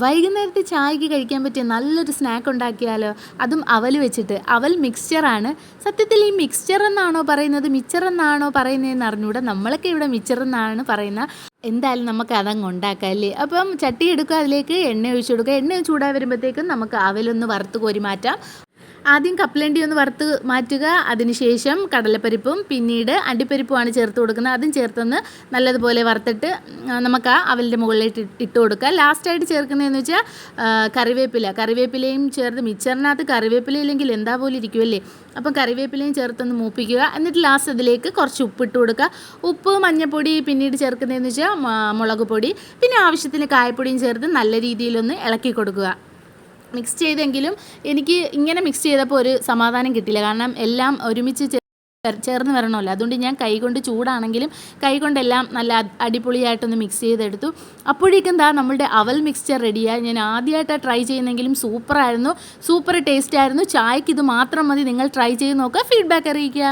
വൈകുന്നേരത്തെ ചായക്ക് കഴിക്കാൻ പറ്റിയ നല്ലൊരു സ്നാക്ക് ഉണ്ടാക്കിയാലോ? അതും അവൽ വെച്ചിട്ട്. അവൽ മിക്സ്ചറാണ് സത്യത്തിൽ ഈ മിക്സ്ചർ എന്നാണോ പറയുന്നത്? മിച്ചർ എന്നാണോ പറയുന്നതെന്ന് അറിഞ്ഞുകൂടെ നമ്മളൊക്കെ ഇവിടെ മിച്ചർ എന്നാണ് പറയുന്ന. എന്തായാലും നമുക്ക് അതങ്ങ് ഉണ്ടാക്കാം അല്ലേ? അപ്പം ചട്ടി എടുക്കുക അതിലേക്ക് എണ്ണ ഒഴിച്ചു കൊടുക്കുക. എണ്ണ ചൂടായി വരുമ്പോഴത്തേക്കും നമുക്ക് അവലൊന്ന് വറുത്ത് കോരി മാറ്റാം. ആദ്യം കപ്പലണ്ടി ഒന്ന് വറുത്ത് മാറ്റുക അതിനുശേഷം കടലപ്പരിപ്പും പിന്നീട് അണ്ടിപ്പരിപ്പുമാണ് ചേർത്ത് കൊടുക്കുന്നത്. അതും ചേർത്തൊന്ന് നല്ലതുപോലെ വറുത്തിട്ട് നമുക്ക് ആ അവലിന്റെ മുകളിലേക്ക് ഇട്ട് കൊടുക്കുക. ലാസ്റ്റായിട്ട് ചേർക്കുന്നതെന്ന് വെച്ചാൽ കറിവേപ്പില. കറിവേപ്പിലയും ചേർത്ത് മിച്ചറിനകത്ത് കറിവേപ്പില ഇല്ലെങ്കിൽ എന്താ പോലെ ഇരിക്കുമല്ലേ അപ്പം കറിവേപ്പിലയും ചേർത്തൊന്ന് മൂപ്പിക്കുക. എന്നിട്ട് ലാസ്റ്റ് അതിലേക്ക് കുറച്ച് ഉപ്പിട്ട് കൊടുക്കുക. ഉപ്പ് മഞ്ഞൾപ്പൊടി പിന്നീട് ചേർക്കുന്നതെന്ന് വെച്ചാൽ മുളക് പൊടി. പിന്നെ ആവശ്യത്തിന് കായപ്പൊടിയും ചേർത്ത് നല്ല രീതിയിലൊന്ന് ഇളക്കി കൊടുക്കുക. മിക്സ് ചെയ്തെങ്കിലും എനിക്ക് ഇങ്ങനെ മിക്സ് ചെയ്തപ്പോൾ ഒരു സമാധാനം കിട്ടില്ല കാരണം എല്ലാം ഒരുമിച്ച് ചേർന്ന് വരണമല്ലോ. അതുകൊണ്ട് ഞാൻ കൈകൊണ്ട് ചൂടാണെങ്കിലും കൈകൊണ്ടെല്ലാം നല്ല അടിപൊളിയായിട്ടൊന്ന് മിക്സ് ചെയ്തെടുത്തു. അപ്പോഴേക്കും എന്താ നമ്മളുടെ അവൽ മിക്സ്ചർ റെഡിയായി ഞാൻ ആദ്യമായിട്ടാണ് ട്രൈ ചെയ്യുന്നെങ്കിലും സൂപ്പറായിരുന്നു സൂപ്പർ ടേസ്റ്റ് ആയിരുന്നു. ചായക്ക് ഇത് മാത്രം മതി. നിങ്ങൾ ട്രൈ ചെയ്ത് നോക്കുക. ഫീഡ്ബാക്ക് അറിയിക്കുക.